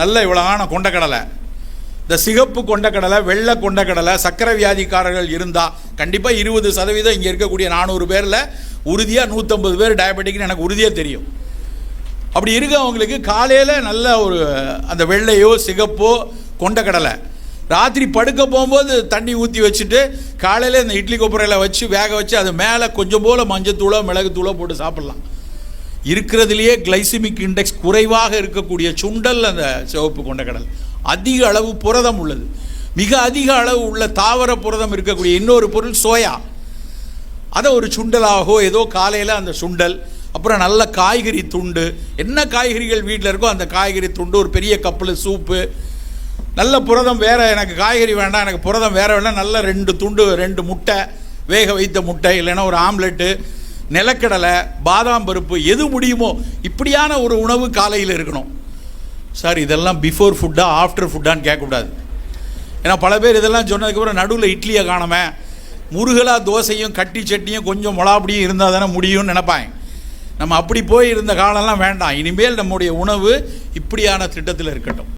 நல்ல இவ்வளவான கொண்டக்கடலை. இந்த சிகப்பு கொண்டக்கடலை வெள்ளை கொண்டக்கடலை சக்கரை வியாதிக்காரர்கள் இருந்தால் கண்டிப்பாக இருபது சதவீதம் இங்கே இருக்கக்கூடிய நானூறு பேரில் உறுதியாக நூற்றம்பது பேர் டயபெட்டிக்னு எனக்கு உறுதியாக தெரியும். அப்படி இருக்கவங்களுக்கு காலையில் நல்ல ஒரு அந்த வெள்ளையோ சிகப்போ கொண்டக்கடலை. ராத்திரி படுக்க போகும்போது தண்ணி ஊற்றி வச்சுட்டு காலையில் இந்த இட்லி கொப்பரையில் வச்சு வேக வச்சு அது மேலே கொஞ்சம் போல் மஞ்சத்தூளோ மிளகுத்தூளோ போட்டு சாப்பிட்லாம். இருக்கிறதுலையே கிளைசிமிக் இண்டெக்ஸ் குறைவாக இருக்கக்கூடிய சுண்டல் அந்த சிவப்பு கொண்டக்கடல் அதிக அளவு புரதம் உள்ளது. மிக அதிக அளவு உள்ள தாவர புரதம் இருக்கக்கூடிய இன்னொரு பொருள் சோயா. அதை ஒரு சுண்டலாகவோ ஏதோ காலையில் அந்த சுண்டல் அப்புறம் நல்ல காய்கறி துண்டு. என்ன காய்கறிகள் வீட்டில் இருக்கோ அந்த காய்கறி துண்டு ஒரு பெரிய கப்பில் சூப்பு. நல்ல புரதம் வேறு எனக்கு காய்கறி வேண்டாம் எனக்கு புரதம் வேறு வேண்டாம் நல்ல ரெண்டு துண்டு ரெண்டு முட்டை வேக வைத்த முட்டை இல்லைன்னா ஒரு ஆம்லெட்டு நிலக்கடலை பாதாம் பருப்பு எது முடியுமோ இப்படியான ஒரு உணவு காலையில் இருக்கணும். சார் இதெல்லாம் பிஃபோர் ஃபுட்டா ஆஃப்டர் ஃபுட்டான்னு கேட்கக்கூடாது. ஏன்னா பல பேர் இதெல்லாம் சொன்னதுக்கப்புறம் நடுவில் இட்லியை காணாம. முருகலா தோசையும் கட்டி சட்னியும் கொஞ்சம் மொளாப்படியும் இருந்தால் தானே முடியும்னு நினைப்பாங்க. நம்ம அப்படி போய் இருந்த காலம்லாம் வேண்டாம். இனிமேல் நம்முடைய உணவு இப்படியான திட்டத்தில் இருக்கட்டும்.